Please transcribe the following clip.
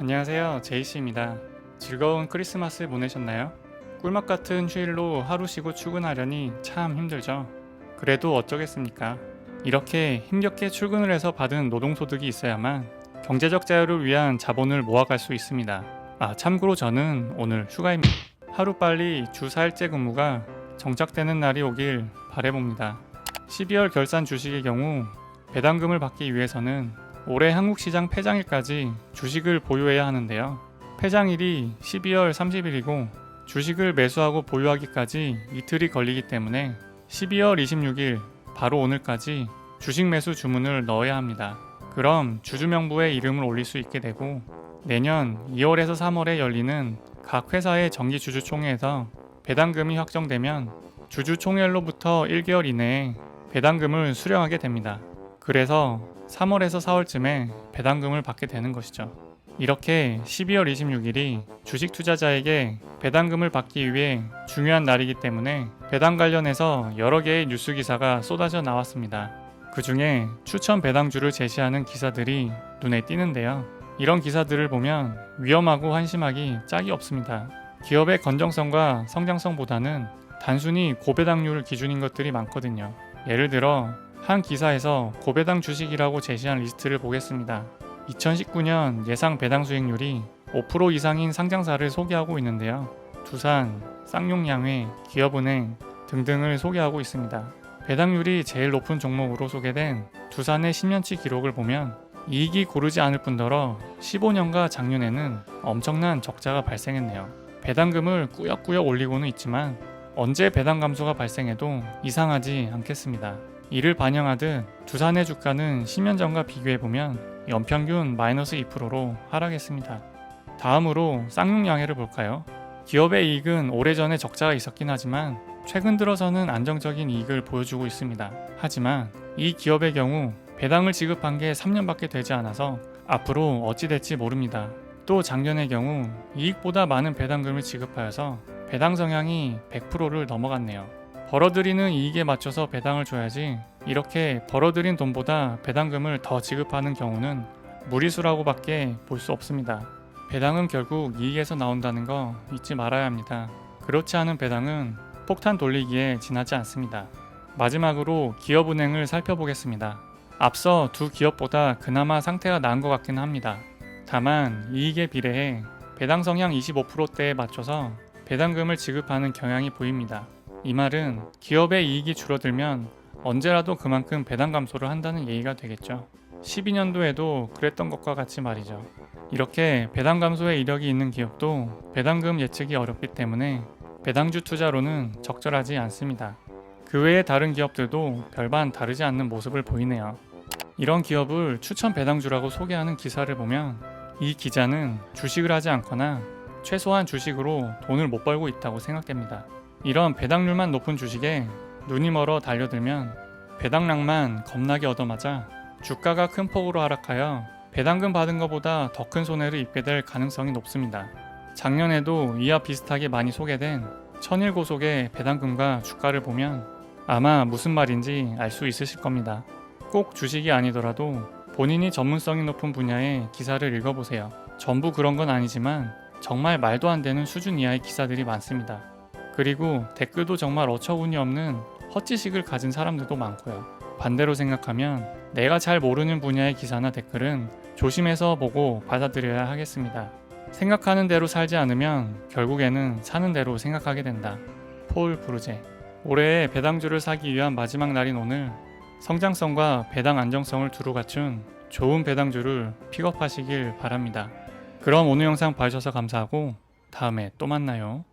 안녕하세요. 제이씨입니다. 즐거운 크리스마스 보내셨나요? 꿀맛 같은 휴일로 하루 쉬고 출근하려니 참 힘들죠. 그래도 어쩌겠습니까? 이렇게 힘겹게 출근을 해서 받은 노동소득이 있어야만 경제적 자유를 위한 자본을 모아갈 수 있습니다. 아, 참고로 저는 오늘 휴가입니다. 하루빨리 주 4일째 근무가 정착되는 날이 오길 바래봅니다. 12월 결산 주식의 경우 배당금을 받기 위해서는 올해 한국 시장 폐장일까지 주식을 보유해야 하는데요. 폐장일이 12월 30일이고 주식을 매수하고 보유하기까지 이틀이 걸리기 때문에 12월 26일 바로 오늘까지 주식 매수 주문을 넣어야 합니다. 그럼 주주명부에 이름을 올릴 수 있게 되고 내년 2월에서 3월에 열리는 각 회사의 정기 주주총회에서 배당금이 확정되면 주주총회로부터 1개월 이내에 배당금을 수령하게 됩니다. 그래서 3월에서 4월쯤에 배당금을 받게 되는 것이죠. 이렇게 12월 26일이 주식 투자자에게 배당금을 받기 위해 중요한 날이기 때문에 배당 관련해서 여러 개의 뉴스 기사가 쏟아져 나왔습니다. 그 중에 추천 배당주를 제시하는 기사들이 눈에 띄는데요. 이런 기사들을 보면 위험하고 한심하기 짝이 없습니다. 기업의 건정성과 성장성보다는 단순히 고배당률 기준인 것들이 많거든요. 예를 들어 한 기사에서 고배당 주식이라고 제시한 리스트를 보겠습니다. 2019년 예상 배당 수익률이 5% 이상인 상장사를 소개하고 있는데요. 두산, 쌍용양회, 기업은행 등등을 소개하고 있습니다. 배당률이 제일 높은 종목으로 소개된 두산의 10년치 기록을 보면 이익이 고르지 않을 뿐더러 15년과 작년에는 엄청난 적자가 발생했네요. 배당금을 꾸역꾸역 올리고는 있지만 언제 배당 감소가 발생해도 이상하지 않겠습니다. 이를 반영하듯 두산의 주가는 10년 전과 비교해 보면 연평균 마이너스 2%로 하락했습니다. 다음으로 쌍용양해를 볼까요? 기업의 이익은 오래전에 적자가 있었긴 하지만 최근 들어서는 안정적인 이익을 보여주고 있습니다. 하지만 이 기업의 경우 배당을 지급한 게 3년밖에 되지 않아서 앞으로 어찌 될지 모릅니다. 또 작년의 경우 이익보다 많은 배당금을 지급하여서 배당 성향이 100%를 넘어갔네요. 벌어들이는 이익에 맞춰서 배당을 줘야지 이렇게 벌어들인 돈보다 배당금을 더 지급하는 경우는 무리수라고밖에 볼 수 없습니다. 배당은 결국 이익에서 나온다는 거 잊지 말아야 합니다. 그렇지 않은 배당은 폭탄 돌리기에 지나지 않습니다. 마지막으로 기업은행을 살펴보겠습니다. 앞서 두 기업보다 그나마 상태가 나은 것 같기는 합니다. 다만 이익에 비례해 배당 성향 25%대에 맞춰서 배당금을 지급하는 경향이 보입니다. 이 말은 기업의 이익이 줄어들면 언제라도 그만큼 배당 감소를 한다는 얘기가 되겠죠. 12년도에도 그랬던 것과 같이 말이죠. 이렇게 배당 감소의 이력이 있는 기업도 배당금 예측이 어렵기 때문에 배당주 투자로는 적절하지 않습니다. 그 외의 다른 기업들도 별반 다르지 않는 모습을 보이네요. 이런 기업을 추천 배당주라고 소개하는 기사를 보면 이 기자는 주식을 하지 않거나 최소한 주식으로 돈을 못 벌고 있다고 생각됩니다. 이런 배당률만 높은 주식에 눈이 멀어 달려들면 배당량만 겁나게 얻어맞아 주가가 큰 폭으로 하락하여 배당금 받은 것보다 더 큰 손해를 입게 될 가능성이 높습니다. 작년에도 이와 비슷하게 많이 소개된 천일 고속의 배당금과 주가를 보면 아마 무슨 말인지 알 수 있으실 겁니다. 꼭 주식이 아니더라도 본인이 전문성이 높은 분야의 기사를 읽어보세요. 전부 그런 건 아니지만 정말 말도 안 되는 수준 이하의 기사들이 많습니다. 그리고 댓글도 정말 어처구니 없는 헛지식을 가진 사람들도 많고요. 반대로 생각하면 내가 잘 모르는 분야의 기사나 댓글은 조심해서 보고 받아들여야 하겠습니다. 생각하는 대로 살지 않으면 결국에는 사는 대로 생각하게 된다. 폴 브루제. 올해의 배당주를 사기 위한 마지막 날인 오늘 성장성과 배당 안정성을 두루 갖춘 좋은 배당주를 픽업하시길 바랍니다. 그럼 오늘 영상 봐주셔서 감사하고 다음에 또 만나요.